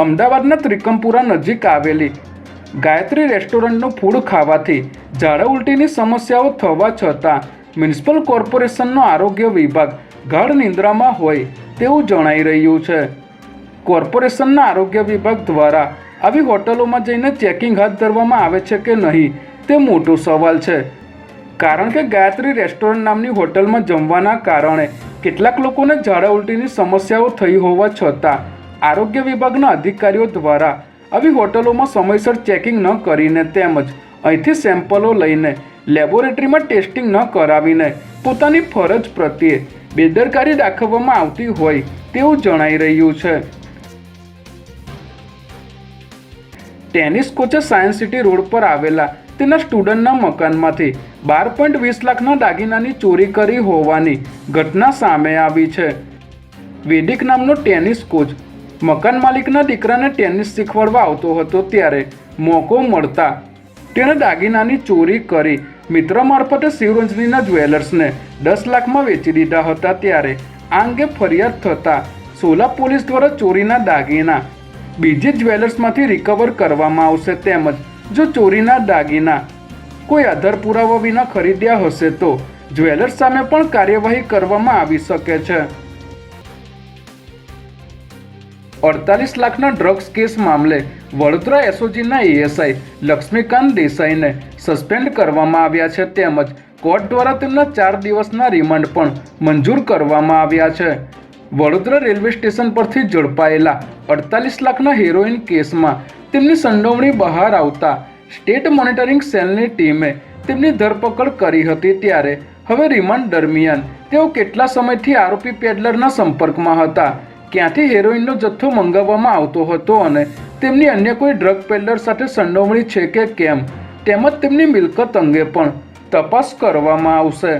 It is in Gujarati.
અમદાવાદના ત્રિકમપુરા નજીક આવેલી. ગાયત્રી રેસ્ટોરન્ટનું ફૂડ ખાવાથી ઝાડા ઉલટીની સમસ્યાઓ થવા છતાં મ્યુનિસિપલ કોર્પોરેશનનો આરોગ્ય વિભાગ ગાઢ નિંદ્રામાં હોય તેવું જણાઈ રહ્યું છે. કોર્પોરેશનના આરોગ્ય વિભાગ દ્વારા આવી હોટલોમાં જઈને ચેકિંગ હાથ ધરવામાં આવે છે કે નહીં તે મોટો સવાલ છે. કારણ કે ગાયત્રી રેસ્ટોરન્ટ નામની હોટલમાં જમવાના કારણે કેટલાક લોકોને ઝાડા ઉલટીની સમસ્યાઓ થઈ હોવા છતાં આરોગ્ય વિભાગના અધિકારીઓ દ્વારા આવી હોટલોમાં સમયસર ચેકિંગ ન કરીને તેમજ અહીંથી સેમ્પલો લઈને લેબોરેટરીમાં ટેસ્ટિંગ ન કરાવીને પોતાની ફરજ પ્રત્યે બેદરકારી દાખવવામાં આવતી હોય તેવું જણાઈ રહ્યું છે. ટેનિસ કોચે સાયન્સ સિટી રોડ પર આવેલા તેના સ્ટુડન્ટના મકાનમાંથી બાર પોઈન્ટ વીસ લાખના દાગીનાની ચોરી કરી હોવાની ઘટના સામે આવી છે. વેદિક નામનો ટેનિસ કોચ મકાન માલિકના દીકરાને ટેનિસ શીખવાડવા આવતો હતો ત્યારે મોકો મળતા તેણે દાગીનાની ચોરી કરી. મિત્ર મારફતે શિવરંજનીના જ્વેલર્સને દસ લાખમાં વેચી દીધા હતા ત્યારે આ અંગે ફરિયાદ થતાં સોલા પોલીસ દ્વારા ચોરીના દાગીના બીજી જ્વેલર્સમાંથી રિકવર કરવામાં આવશે તેમજ જો ચોરીના દાગીના કોઈ આધાર પુરાવા વિના ખરીદ્યા હશે તો જ્વેલર્સ સામે પણ કાર્યવાહી કરવામાં આવી શકે છે. અડતાલીસ લાખના ડ્રગ્સ કેસ મામલે વડોદરા એસઓજીના એએસઆઈ લક્ષ્મીકાંત દેસાઈને સસ્પેન્ડ કરવામાં આવ્યા છે તેમજ કોર્ટ દ્વારા તેમના ચાર દિવસના રિમાન્ડ પણ મંજૂર કરવામાં આવ્યા છે. વડોદરા રેલવે સ્ટેશન પરથી ઝડપાયેલા અડતાલીસ લાખના હેરોઇન કેસમાં તેમની સંડોવણી બહાર આવતા સ્ટેટ મોનિટરિંગ સેલની ટીમે તેમની ધરપકડ કરી હતી ત્યારે હવે રિમાન્ડ દરમિયાન તેઓ કેટલા સમયથી આરોપી પેડલરના સંપર્કમાં હતા? ક્યાંથી હેરોઇનનો જથ્થો મંગાવવામાં આવતો હતો અને તેમની અન્ય કોઈ ડ્રગ પેલર સાથે સંડોવણી છે કે કેમ, તેમજ તેમની મિલકત અંગે પણ તપાસ કરવામાં આવશે.